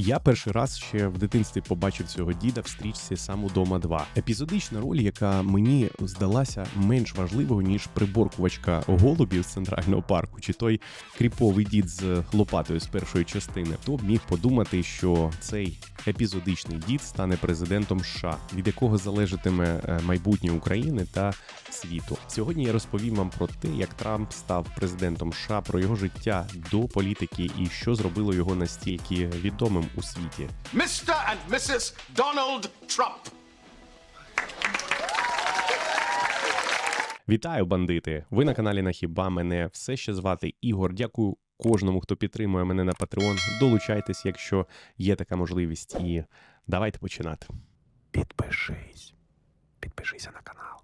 Я перший раз ще в дитинстві побачив цього діда в стрічці сам удома 2. Епізодична роль, яка мені здалася менш важливою ніж приборкувачка голубів з центрального парку, чи той кріповий дід з лопатою з першої частини. Хто б міг подумати, що цей епізодичний дід стане президентом США, від якого залежатиме е, майбутнє України та світу. Сьогодні я розповім вам про те, як Трамп став президентом США, про його життя до політики і що зробило його настільки відомим у світі. Mr. and Mrs. Donald Trump. Вітаю, бандити! Ви на каналі Нахіба. Мене все ще звати Ігор. Дякую кожному, хто підтримує мене на Patreon. Долучайтесь, якщо є така можливість. І давайте починати. Підпишись. Підпишися на канал.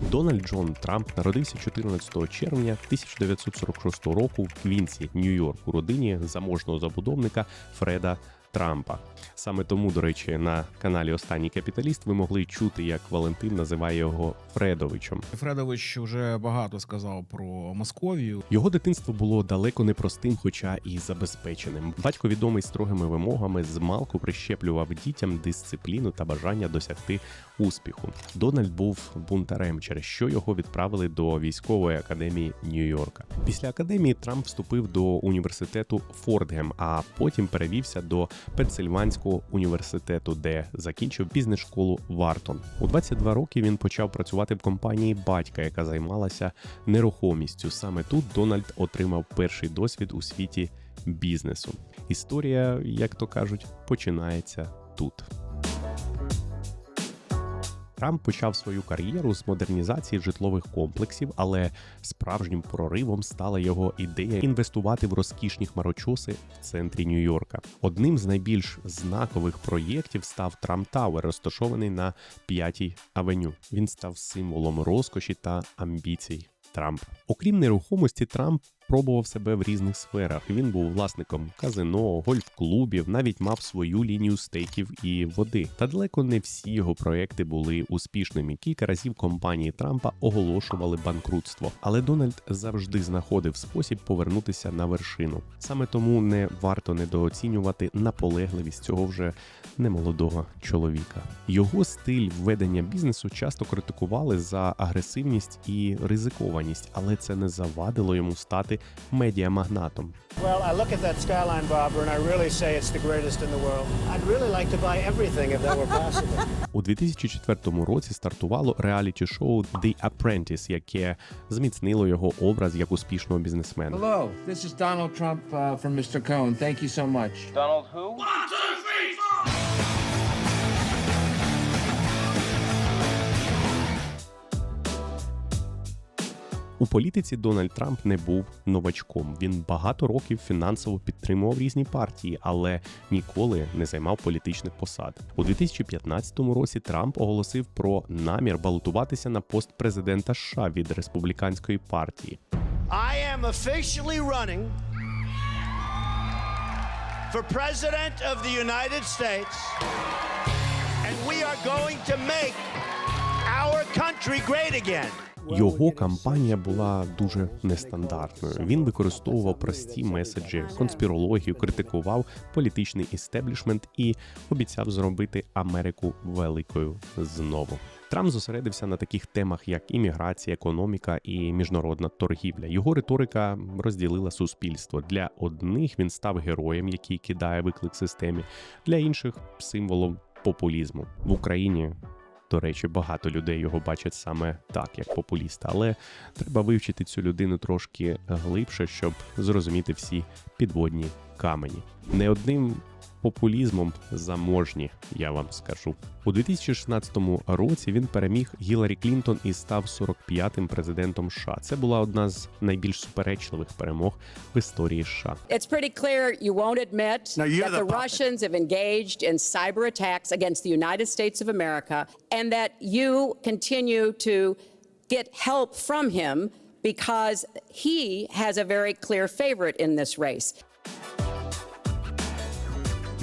Дональд Джон Трамп народився 14 червня 1946 року в Квінсі, Нью-Йорк, у родині заможного забудовника Фреда Трампа. Саме тому, до речі, на каналі Останній капіталіст ви могли чути, як Валентин називає його Фредовичем. Фредович вже багато сказав про Московію. Його дитинство було далеко не простим, хоча і забезпеченим. Батько відомий строгими вимогами з малку прищеплював дітям дисципліну та бажання досягти успіху. Дональд був бунтарем, через що його відправили до військової академії Нью-Йорка. Після академії Трамп вступив до університету Фордгем, а потім перевівся до Пенсильванського університету, де закінчив бізнес-школу Вартон. У 22 роки він почав працювати в компанії батька, яка займалася нерухомістю. Саме тут Дональд отримав перший досвід у світі бізнесу. Історія, як то кажуть, починається тут. Трамп почав свою кар'єру з модернізації житлових комплексів, але справжнім проривом стала його ідея інвестувати в розкішні хмарочоси в центрі Нью-Йорка. Одним з найбільш знакових проєктів став Трамп Тауер, розташований на п'ятій авеню. Він став символом розкоші та амбіцій. Трампа. Окрім нерухомості, Трамп пробував себе в різних сферах. Він був власником казино, гольф-клубів, навіть мав свою лінію стейків і води. Та далеко не всі його проекти були успішними. Кілька разів компанії Трампа оголошували банкрутство, але Дональд завжди знаходив спосіб повернутися на вершину. Саме тому не варто недооцінювати наполегливість цього вже немолодого чоловіка. Його стиль ведення бізнесу часто критикували за агресивність і ризикованість, але це не завадило йому стати медіамагнатом. Well, I look at that skyline, Barbara, and I really say it's the greatest in the world. I'd really like to buy everything if that were possible. У 2004 році стартувало реаліті-шоу The Apprentice, яке зміцнило його образ як успішного бізнесмена. Hello, this is Donald Trump uh, from Mr. Cohen. Thank you so much. Donald who? У політиці Дональд Трамп не був новачком. Він багато років фінансово підтримував різні партії, але ніколи не займав політичних посад. У 2015 році Трамп оголосив про намір балотуватися на пост президента США від республіканської партії. I am officially running for President of the United States, and we are going to make our country great again. Його кампанія була дуже нестандартною. Він використовував прості меседжі, конспірологію, критикував політичний істеблішмент і обіцяв зробити Америку великою знову. Трамп зосередився на таких темах, як імміграція, економіка і міжнародна торгівля. Його риторика розділила суспільство. Для одних він став героєм, який кидає виклик системі, для інших символом популізму в Україні. До речі, багато людей його бачать саме так, як популіста, але треба вивчити цю людину трошки глибше, щоб зрозуміти всі підводні камені. Не одним популізмом заможні, я вам скажу. У 2016 році він переміг Гіларі Клінтон і став 45-м президентом США. Це була одна з найбільш суперечливих перемог в історії США. It's pretty clear you won't admit that the the. Russians have engaged in cyber attacks against the United States of America and that you continue to get help from him because he has a very clear favorite in this race.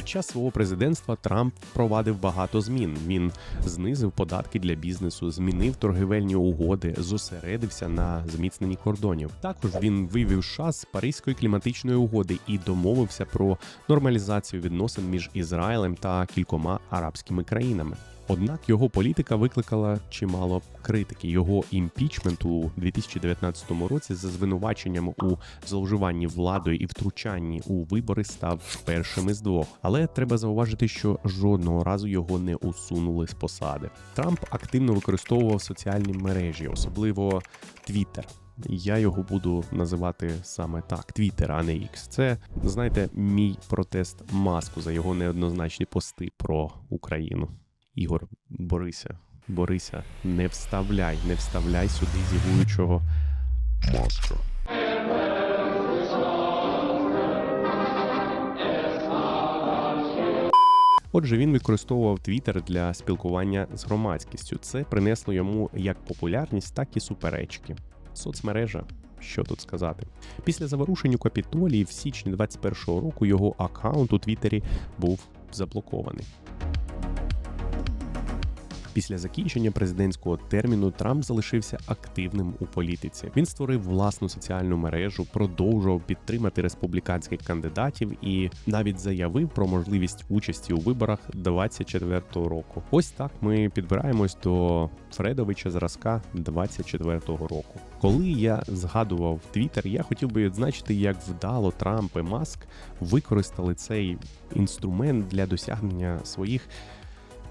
Час свого президентства Трамп впровадив багато змін. Він знизив податки для бізнесу, змінив торгівельні угоди, зосередився на зміцненні кордонів. Також він вивів США з Паризької кліматичної угоди і домовився про нормалізацію відносин між Ізраїлем та кількома арабськими країнами. Однак його політика викликала чимало критики. Його імпічмент у 2019 році за звинуваченням у зловживанні владою і втручанні у вибори став першим із двох. Але треба зауважити, що жодного разу його не усунули з посади. Трамп активно використовував соціальні мережі, особливо Twitter. Я його буду називати саме так: Twitter, а не X. Це знаєте, мій протест маску за його неоднозначні пости про Україну. Ігор, борися, борися, не вставляй, не вставляй сюди зігуючого мозку. Отже, він використовував Твіттер для спілкування з громадськістю. Це принесло йому як популярність, так і суперечки. Соцмережа. Що тут сказати? Після заворушень у Капітолії в січні 21-го року його аккаунт у Твіттері був заблокований. Після закінчення президентського терміну Трамп залишився активним у політиці. Він створив власну соціальну мережу, продовжував підтримати республіканських кандидатів і навіть заявив про можливість участі у виборах 24-го року. Ось так ми підбираємось до Фредовича зразка 24-го року. Коли я згадував Твіттер, я хотів би відзначити, як вдало Трамп і Маск використали цей інструмент для досягнення своїх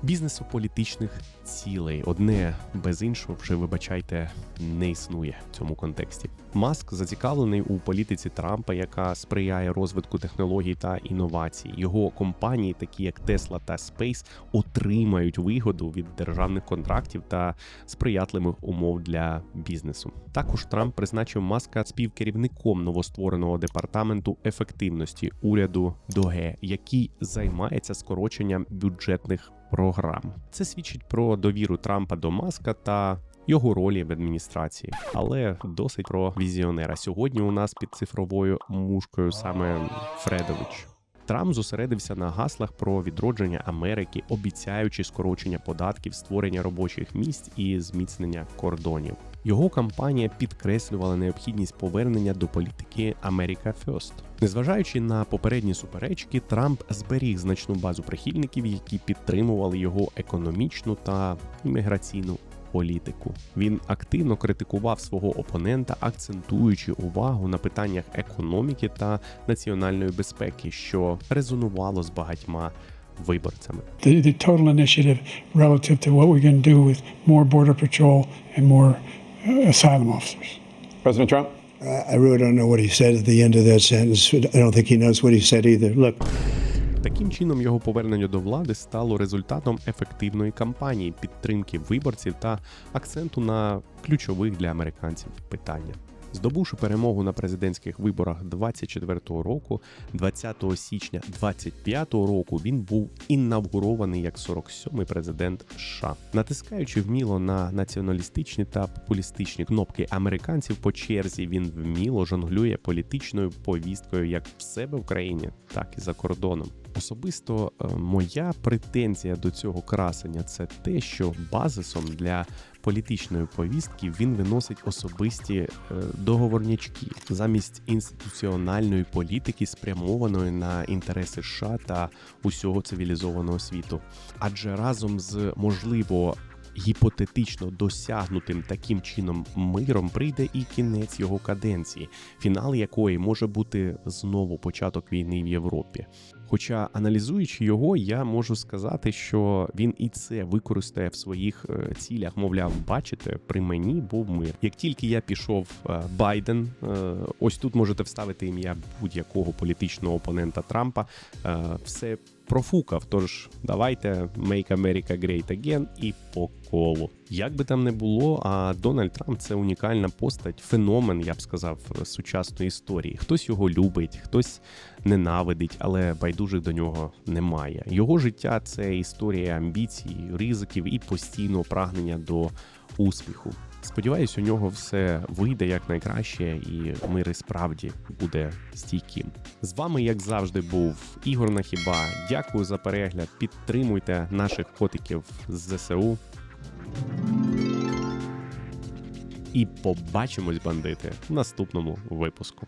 бізнесополітичних цілей. Одне без іншого вже вибачайте не існує в цьому контексті. Маск зацікавлений у політиці Трампа, яка сприяє розвитку технологій та інновацій. Його компанії, такі як Tesla та Space, отримають вигоду від державних контрактів та сприятливих умов для бізнесу. Також Трамп призначив Маска співкерівником новоствореного департаменту ефективності уряду ДОГЕ, який займається скороченням бюджетних програм. Це свідчить про довіру Трампа до Маска та його ролі в адміністрації, але досить про візіонера. Сьогодні у нас під цифровою мушкою саме Фредович. Трамп зосередився на гаслах про відродження Америки, обіцяючи скорочення податків, створення робочих місць і зміцнення кордонів. Його кампанія підкреслювала необхідність повернення до політики America First. Незважаючи на попередні суперечки, Трамп зберіг значну базу прихильників, які підтримували його економічну та імміграційну політику. Він активно критикував свого опонента, акцентуючи увагу на питаннях економіки та національної безпеки, що резонувало з багатьма виборцями. the, the total initiative relative to what we can do with more border patrol and more uh, asylum officers. President Trump? I I really don't know what he said at the end of that sentence. I don't think he knows what he said either. Look, Таким чином, його повернення до влади стало результатом ефективної кампанії підтримки виборців та акценту на ключових для американців питання. Здобувши перемогу на президентських виборах 24-го року, 20 січня 25-го року він був інавгурований як 47-й президент США. Натискаючи вміло на націоналістичні та популістичні кнопки американців по черзі, він вміло жонглює політичною повісткою як в себе в країні, так і за кордоном. Особисто е, моя претензія до цього красення це те, що базисом для політичної повістки він виносить особисті е, договорнячки замість інституціональної політики, спрямованої на інтереси США та усього цивілізованого світу. Адже разом з можливо. Гіпотетично досягнутим таким чином миром прийде і кінець його каденції, фінал якої може бути знову початок війни в Європі. Хоча аналізуючи його, я можу сказати, що він і це використає в своїх е, цілях. Мовляв, бачите, при мені був мир. Як тільки я пішов е, Байден, е, ось тут можете вставити ім'я будь-якого політичного опонента Трампа. Все профукав. Тож давайте make America great again і по колу. Як би там не було, а Дональд Трамп це унікальна постать, феномен, я б сказав, сучасної історії. Хтось його любить, хтось ненавидить, але байдужих до нього немає. Його життя це історія амбіцій, ризиків і постійного прагнення до успіху. Сподіваюсь, у нього все вийде як найкраще, і мир і справді буде стійким. З вами, як завжди, був Ігор Нахіба. Дякую за перегляд. Підтримуйте наших котиків з ЗСУ. І побачимось, бандити, в наступному випуску.